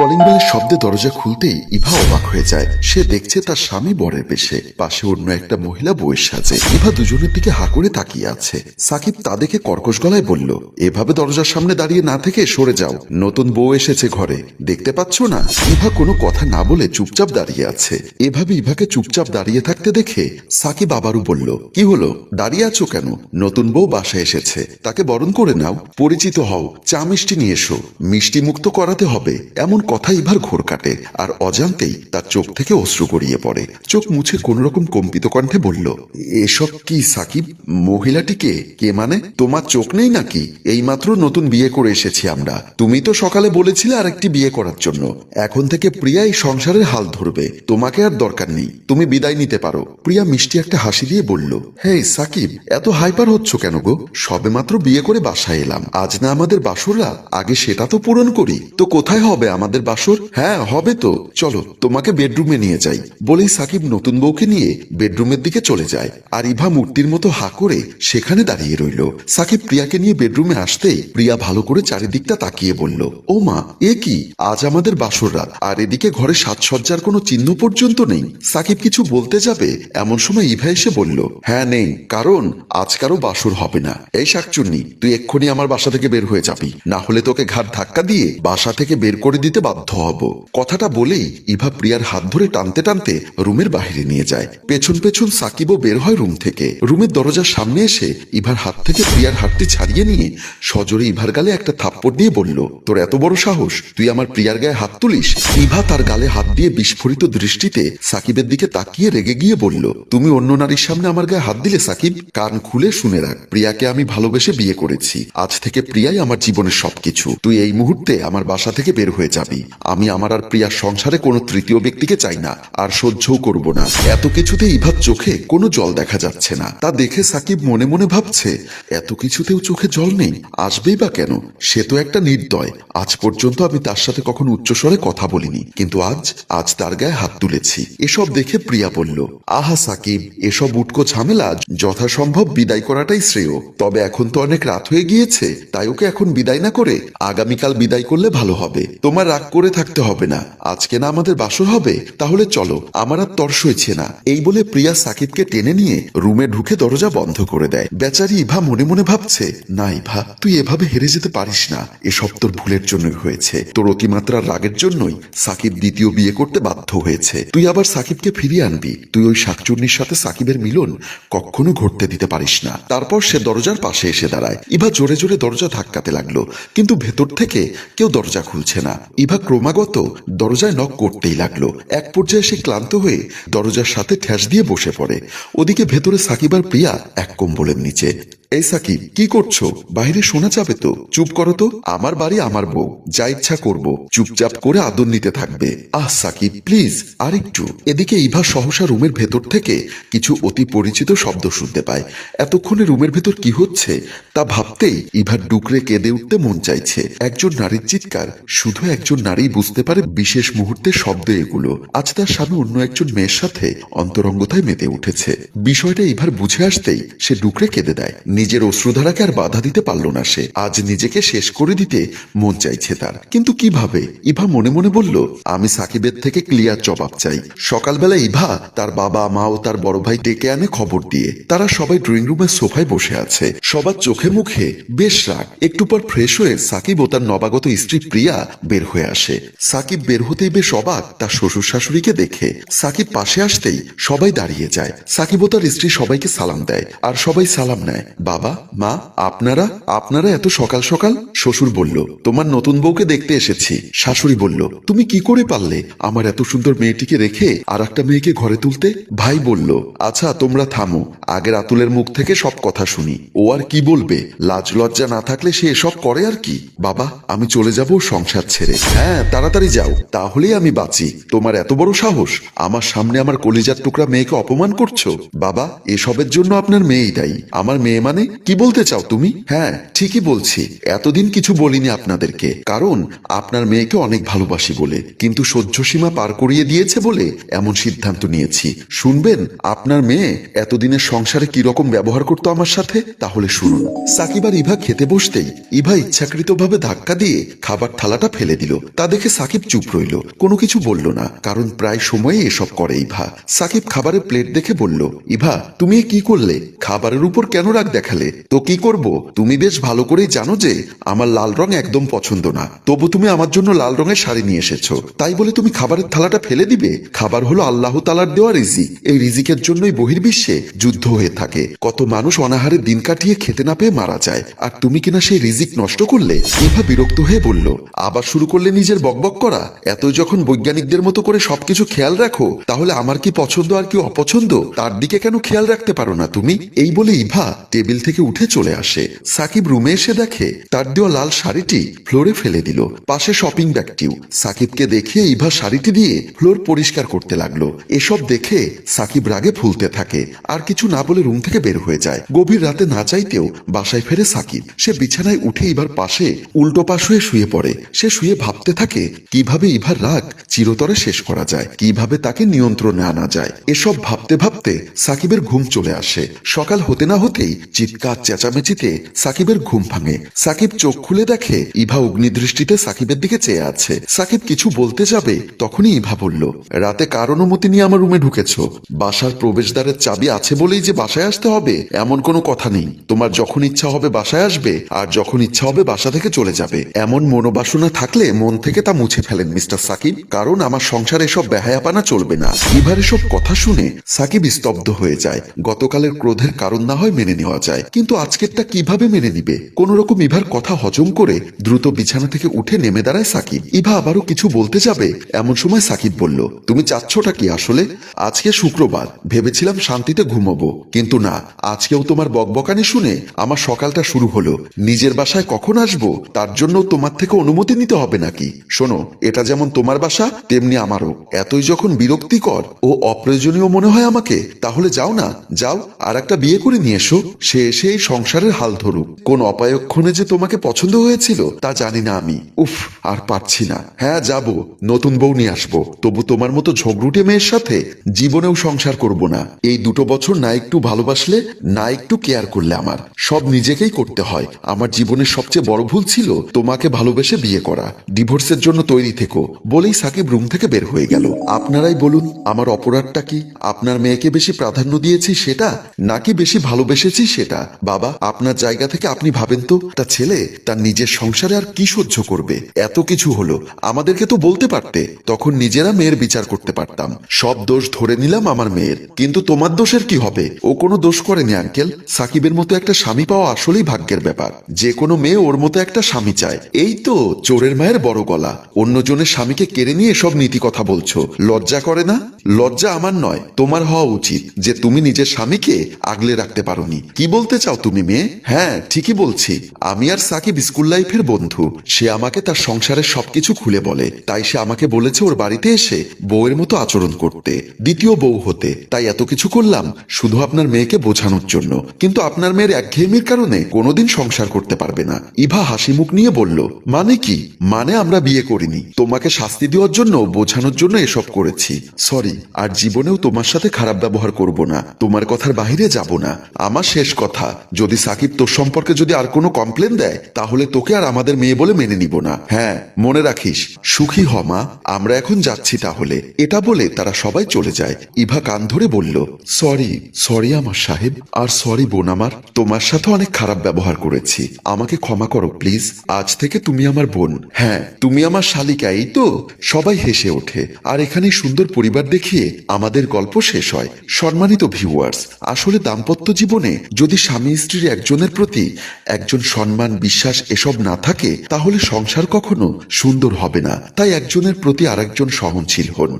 Calling বেলের শব্দে দরজা খুলতেই ইভা অবাক হয়ে যায়। সে দেখছে তার স্বামী বরের বেশে পাশে অন্য একটা মহিলা বউয়ের সাজে। ইভা দুজনের দিকে হা করে তাকিয়ে আছে। সাকিব তা দেখে কর্কশ গলায় বলল, এভাবে দরজার সামনে দাঁড়িয়ে না থেকে সরে যাও। নতুন বউ এসেছে ঘরে। দেখতে পাচ্ছ না? ইভা কোনো কথা না বলে চুপচাপ দাঁড়িয়ে আছে। এভাবে ইভাকে চুপচাপ দাঁড়িয়ে থাকতে দেখে সাকিব আবারও বলল, কি হলো? দাঁড়িয়ে আছো কেন? নতুন বউ বাসায় এসেছে। তাকে বরণ করে নাও। পরিচিত হও। চা মিষ্টি নিয়ে এসো। মিষ্টি মুক্ত করাতে হবে। এমন কথা ইভার ঘোর কাটে, আর অজান্তেই তার চোখ থেকে অশ্রু গড়িয়ে পড়ে। চোখ মুছে কোন রকম কম্পিত কণ্ঠে বলল, এসব কি সাকিব? মহিলাটিকে কে? মানে? তোমার চোখ নেই নাকি? এইমাত্র নতুন বিয়ে করে এসেছি আমরা। তুমি তো সকালে বলেছিলে আরেকটি বিয়ে করার জন্য। এখন থেকে প্রিয়া এই সংসারের হাল ধরবে। তোমাকে আর দরকার নেই। তুমি বিদায় নিতে পারো। প্রিয়া মিষ্টি একটা হাসি দিয়ে বলল হেই সাকিব, এত হাইপার হচ্ছ কেন গো? সবেমাত্র বিয়ে করে বাসায় এলাম। আজ না আমাদের বাসররা? আগে সেটা তো পূরণ করি। তো কোথায় হবে আমাদের বাসর? হ্যাঁ হবে তো। চলো, তোমাকে বেডরুমে নিয়ে যাই। বলেই সাকিব নতুন বউকে নিয়ে বেডরুমের দিকে চলে যায়। আর ইভা মূর্তির মতো হা করে সেখানে দাঁড়িয়ে রইল। সাকিব প্রিয়াকে নিয়ে বেডরুমে আসতেই প্রিয়া ভালো করে চারিদিকটা তাকিয়ে বলল, ও মা, এ কি? আজ আমাদের বাসর রাত। আর এদিকে ঘরে সাজসজ্জার কোনো চিহ্ন পর্যন্ত নেই। সাকিব কিছু বলতে যাবে, এমন সময় ইভা এসে বলল হ্যাঁ নেই। কারণ, আজ কারও বাসর হবে না। এই শাকচুন্নি, তুই এক্ষুনি আমার বাসা থেকে বের হয়ে যাবি। না হলে তোকে ঘাট ধাক্কা দিয়ে বাসা থেকে বের করে দিতে বাধ্য হব। কথাটা বলেই ইভা প্রিয়ার হাত ধরে টানতে টানতে রুমের বাইরে নিয়ে যায়। পেছন পেছন সাকিবও বের হয় রুম থেকে। রুমের দরজার সামনে এসে ইভার হাত থেকে প্রিয়ার হাতটি ছাড়িয়ে নিয়ে সজোরে ইভার গালে একটা থাপ্পড় দিয়ে বলল, তোর এত বড় সাহস, তুই আমার প্রিয়ার গায়ে হাত তুলিস? ইভা তার গালে হাত দিয়ে বিস্ফোরিত দৃষ্টিতে সাকিবের দিকে তাকিয়ে রেগে গিয়ে বলল, তুমি অন্য নারীর সামনে আমার গায়ে হাত দিলে সাকিব, কান খুলে শুনে রাখ, প্রিয়াকে আমি ভালোবেসে বিয়ে করেছি। আজ থেকে প্রিয়াই আমার জীবনের সবকিছু। তুই এই মুহূর্তে আমার বাসা থেকে বের হয়ে যাবি। আমি আমার আর প্রিয়ার সংসারে কোনো তৃতীয় ব্যক্তিকে চাই না, আর সহ্যও করব না। এত কিছুতে ইভার চোখে কোনো জল দেখা যাচ্ছে না। তা দেখে সাকিব মনে মনে ভাবছে, এত কিছুতেও চোখে জল নেই, আসবেই বা কেন? সে তো একটা নির্দয়। আজ পর্যন্ত আমি তার সাথে কখনো উচ্চস্বরে কথা বলিনি, কিন্তু আজ আজ তার গায়ে হাত তুলেছি। এসব দেখে প্রিয়া বলল, আহা সাকিব, এসব উটকো ঝামেলা যথাসম্ভব বিদায় করাটাই শ্রেয়। তবে এখন তো অনেক রাত হয়ে গিয়েছে, তাই ওকে এখন বিদায় না করে আগামীকাল বিদায় করলে ভালো হবে। তোমার রাগ করে থাকতে হবে না। আজকে না আমাদের বাসর হবে? তাহলে চলো, আমার আর তর্স হয়েছে না। এই বলে প্রিয়া সাকিবকে টেনে নিয়ে রুমে ঢুকে দরজা বন্ধ করে দেয়। বেচারি ইভা মনে মনে ভাবছে, না ইভা, তুই এভাবে হেরে যেতে পারিস না। এসব তোর ভুলের জন্যই হয়েছে। তোর অতিমাত্রার রাগের জন্যই সাকিব দ্বিতীয় বিয়ে করতে বাধ্য হয়েছে। তুই আবার সাকিবকে ফিরিয়ে আনবি। তুই ওই শাকচুন্নির সাথে সাকিবের মিলন কখনো ঘটতে দিতে পারিস না। তারপর সে দরজার পাশে এসে দাঁড়ায়। ইভা জোরে জোরে দরজা ধাক্কাতে লাগল। কিন্তু ভেতর থেকে কেউ দরজা খুলছে না। ইভা ক্রমাগত দরজায় নক করতেই লাগল। এক পর্যায়ে সে ক্লান্ত হয়ে দরজার সাথে ঠ্যাস দিয়ে বসে পড়ে। ওদিকে ভেতরে সাকিবার প্রিয়া এক কম্বলের নিচে। এই সাকিব, কি করছ? বাইরে শোনা যাবে তো। চুপ করো তো। আমার বাড়ি আমার বউ। যা ইচ্ছা করব। চুপচাপ করে আদর নিতে থাকবে। আহ, সাকিব, প্লিজ, আরেকটু। এদিকে ইভা সহসা রুমের ভেতর থেকে কিছু অতি পরিচিত শব্দ শুনতে পায়। এতক্ষণে রুমের ভেতর কি হচ্ছে? তা ভাবতেই ইভার ডুকরে কেঁদে উঠতে মন চাইছে। একজন নারীর চিৎকার। শুধু একজন নারী বুঝতে পারে বিশেষ মুহূর্তে শব্দ এগুলো। আজ তার স্বামী অন্য একজন মেয়ের সাথে অন্তরঙ্গতায় মেতে উঠেছে। বিষয়টা ইভার বুঝে আসতেই সে ডুকরে কেঁদে দেয়। নিজের অশ্রুধারাকে আর বাধা দিতে পারল না সে। আজ নিজেকে শেষ করে দিতে মন চাইছে তার। কিন্তু কীভাবে? ইভা মনে মনে বলল, আমি সাকিবের থেকে ক্লিয়ার জবাব চাই। সকালবেলা ইভা তার বাবা, মা ও তার বড় ভাই ডেকে আনে খবর দিয়ে। তারা সবাই ড্রয়িং রুমের সোফায় বসে আছে। সবার চোখে মুখে বেশ রাগ। একটু পর ফ্রেশ হয়ে সাকিব ও তার নবাগত স্ত্রী প্রিয়া বের হয়ে আসে। সাকিব বের হতেই বেশ অবাক। তার শ্বশুর শাশুড়িকে দেখে সাকিব পাশে আসতেই সবাই দাঁড়িয়ে যায়। সাকিব ও তার স্ত্রী সবাইকে সালাম দেয়। আর সবাই সালাম নেয়। বাবা, মা, আপনারা? আপনারা এত সকাল সকাল? শ্বশুর বলল, তোমার নতুন বউকে দেখতে এসেছি। শাশুড়ি বলল, তুমি কি করে পারলে আমার এত সুন্দর মেয়েটিকে রেখে আর একটা মেয়েকে ঘরে তুলতে? ভাই বলল আচ্ছা তোমরা থামো আগের আতুলের মুখ থেকে সব কথা শুনি। ও আর কি বলবে? লাজ লজ্জা না থাকলে সে এসব করে আর কি? বাবা, আমি চলে যাব সংসার ছেড়ে। হ্যাঁ তাড়াতাড়ি যাও, তাহলেই আমি বাঁচি। তোমার এত বড় সাহস, আমার সামনে আমার কলিজার টুকরা মেয়েকে অপমান করছ? বাবা, এসবের জন্য আপনার মেয়েই দায়ী। আমার মেয়ে মানে? কি বলতে চাও তুমি? হ্যাঁ ঠিকই বলছি। এতদিন কিছু বলিনি আপনাদেরকে। কারণ, আপনার মেয়েকে অনেক ভালোবাসি বলে। কিন্তু সহ্য সীমা পার করিয়ে দিয়েছে বলে এমন সিদ্ধান্ত নিয়েছি। শুনবেন, আপনার মেয়ে এতদিনের সংসারে কি রকম ব্যবহার করতো আমার সাথে? তাহলে শুনুন। সাকিব আর ইভা খেতে বসতেই ইভা ইচ্ছাকৃতভাবে ধাক্কা দিয়ে খাবার থালাটা ফেলে দিল। তা দেখে সাকিব চুপ রইল। কোনো কিছু বলল না, কারণ প্রায় সময়ে এসব করে ইভা। সাকিব খাবারের প্লেট দেখে বলল, ইভা, তুমি কি করলে? খাবারের উপর কেন রাগ দেখালে, তো কি করব? তুমি বেশ ভালো করেই জানো যে, আমার লাল রং একদম পছন্দ না। তবু তুমি আমার জন্য লাল রঙের শাড়ি নিয়ে এসেছ। তাই বলে তুমি খাবারের থালাটা ফেলে দিবে? খাবার হলো আল্লাহ তালার দেওয়া রিজিক। এই রিজিকের জন্যই বহির্বিশ্বে যুদ্ধ হয়ে থাকে। কত মানুষ অনাহারে দিন কাটিয়ে খেতে না পেয়ে মারা যায়। আর তুমি কিনা সেই রিজিক নষ্ট করলে ইভা বিরক্ত হয়ে বলল, আবার শুরু করলে নিজের বকবক করা? এত যখন বৈজ্ঞানিকদের মতো করে সবকিছু খেয়াল রাখো, তাহলে আমার কি পছন্দ আর কি অপছন্দ? তার দিকে কেন খেয়াল রাখতে পারো না তুমি? এই বলে ইভা টেবিল থেকে উঠে চলে আসে। সাকিব রুমে এসে দেখে, তার দেওয়া লাল শাড়িটি ফ্লোরে ফেলে দিল। পাশে শপিং ব্যাগটিও। সাকিবকে দেখিয়ে ইভা শাড়িটি দিয়ে ফ্লোর পরিষ্কার করতে লাগল। এসব দেখে সাকিব রাগে ফুলতে থাকে। আর কিছু না বলে রুম থেকে বের হয়ে যায়। গভীর রাতে না চাইতেও বাসায় ফেরে সাকিব। সে বিছানায় উঠে ইভার পাশে উল্টো পাশ হয়ে শুয়ে পড়ে। সে শুয়ে ভাবতে থাকে, কীভাবে ইভার রাগ চিরতরে শেষ করা যায়? কীভাবে তাকে নিয়ন্ত্রণে আনা যায়? এসব ভাবতে ভাবতে সাকিবের ঘুম চলে আসে। সকাল হতে না হতেই চিৎকার চেঁচামেচিতে সাকিবের ঘুম ভাঙে। সাকিব চোখ খুলে দেখে, ইভা অগ্নিদৃষ্টিতে সাকিবের দিকে চেয়ে আছে। সাকিব কিছু বলতে যাবে, তখনই ইভা বলল, রাতে কার অনুমতি নিয়ে আমার রুমে ঢুকেছ? বাসার প্রবেশদ্বারের চাবি আছে বলেই যে বাসায় আসতে হবে, এমন কোনো কথা নেই। তোমার যখন ইচ্ছা হবে বাসায় আসবে, আর যখন ইচ্ছা হবে বাসা থেকে চলে যাবে। এমন মনোবাসনা থাকলে মন থেকে তা মুছে ফেলেন মিস্টার সাকিব, কারণ আমার সংসারে এসব বেহায়াপানা চলবে না। ইভার এসব কথা শুনে সাকিব স্তব্ধ হয়ে যায়। গতকালের ক্রোধের কারণ না হয় মেনে নেওয়া যায়। কিন্তু আজকেরটা কীভাবে মেনে নিবে? কোন রকম ইভার কথা হজম করে দ্রুত বিছানা থেকে উঠে নেমে দাঁড়ায় সাকিব। ইভা আবারও কিছু বলতে যাবে, এমন সময় সাকিব বলল, তুমি চাচ্ছটা কি আসলে? আজকে শুক্রবার, ভেবেছিলাম শান্তিতে ঘুমোবো। কিন্তু না, আজকেও তোমার বকবকানি শুনে আমার সকালটা শুরু হলো। নিজের বাসায় কখন আসব? তার জন্য তোমার থেকে অনুমতি নিতে হবে নাকি? শোনো, এটা যেমন তোমার বাসা, তেমনি আমারও। এতই যখন বিরক্তিকর ও অপ্রয়োজনীয় মনে হয় আমাকে, তাহলে যাও না, যাও, আর একটা বিয়ে করে নিয়ে এসো। সে এসে এই সংসারের হাল ধরুক। কোন অপায়ক্ষণে যে তোমাকে পছন্দ হয়েছিল, তা জানি না আমি। উফ, আর পারছি না। হ্যাঁ যাব। নতুন বউ নিয়ে আসব। তবু তোমার মতো ঝগড়ুটে মেয়ের সাথে জীবনেও সংসার করব না। এই দুটো বছর না একটু ভালোবাসলে, না একটু কেয়ার করলে আমার। সব নিজেকেই করতে হয়। আমার জীবনের সবচেয়ে বড় ভুল ছিল তোমাকে ভালোবেসে বিয়ে করা। ডিভোর্সের জন্য তৈরি থেকো। বলেই সাকিব রুম থেকে বের হয়ে গেল। আপনারাই বলুন, আমার অপরাধটা কি? আপনার মেয়েকে বেশি প্রাধান্য দিয়েছি সেটা, নাকি বেশি ভালোবেসেছি সেটা? বাবা, আপনার জায়গা থেকে আপনি ভাবেন তো তা ছেলে তার নিজের সংসারে আর কি সহ্য করবে? এত কিছু হলো, আমাদেরকে তো বলতে পারতে। তখন নিজেরা মেয়ের বিচার করতে পারতাম। সব দোষ ধরে নিলাম আমার মেয়ের। কিন্তু তোমার দোষের কি হবে? ও কোনো দোষ করেনি, আঙ্কেল। সাকিবের মতো একটা স্বামী পাওয়া আসলেই ভাগ্যের ব্যাপার। যে কোনো মেয়ে ওর মতো একটা স্বামী চায়। এই তো, চোরের মায়ের বড় গলা। অন্যজনের স্বামীকে কেড়ে নিয়ে সব নীতি কথা বলছো। লজ্জা করে না? লজ্জা আমার নয়, তোমার হওয়া উচিত যে তুমি নিজের স্বামীকে আগলে রাখতে পারোনি। কি বলতে চাও তুমি মেয়ে? হ্যাঁ ঠিকই বলছি। আমি আর সাকিব স্কুল লাইফের বন্ধু। সে আমাকে তার সংসারের সবকিছু খুলে বলে। তাই সে আমাকে বলেছে ওর বাড়িতে এসে বউয়ের মতো আচরণ করতে। দ্বিতীয় বউ হতে। তাই এত কিছু করলাম শুধু আপনার মেয়েকে বোঝানোর জন্য। কিন্তু আপনার মেয়ের একঘেয়েমির কারণে কোনোদিন সংসার করতে পারবে না। ইভা হাসি মুখ নিয়ে বলল মানে কি? মানে আমরা বিয়ে করিনি। তোমাকে শাস্তি দেওয়ার জন্য, বোঝানোর জন্য এসব করেছি। সরি, আর জীবনেও তোমার সাথে খারাপ ব্যবহার করব না। তোমার কথার বাহিরে যাব না। আমার শেষ কথা যদি সাকিব তোর সম্পর্কে যদি আর কোনো কমপ্লেন দেয়, তাহলে তোকে আর আমাদের মেয়ে বলে মেনে নিব না। হ্যাঁ মনে রাখিস, সুখী হ, মা। আমরা এখন যাচ্ছি তাহলে। এটা বলে তারা সবাই চলে যায়। ইভা কান ধরে বলল, সরি সরি আমার সাহেব, আর সরি বোন আমার। তোমার সাথে অনেক খারাপ ব্যবহার করেছি। আমাকে ক্ষমা করো, প্লিজ। আজ থেকে তুমি আমার বোন। হ্যাঁ তুমি আমার শালিকা, এই তো? সবাই হেসে ওঠে। আর এখানে সুন্দর পরিবার দেখিয়ে আমাদের গল্প শেষ হয়। সম্মানিত ভিউয়ার্স আসলে দাম্পত্য জীবনে যদি স্বামী স্ত্রীর একজনের প্রতি একজন সম্মান, বিশ্বাস এসব না থাকে, তাহলে সংসার কখনো সুন্দর হবে না। তাই একজনের প্রতি আরেকজন সহনশীল হন।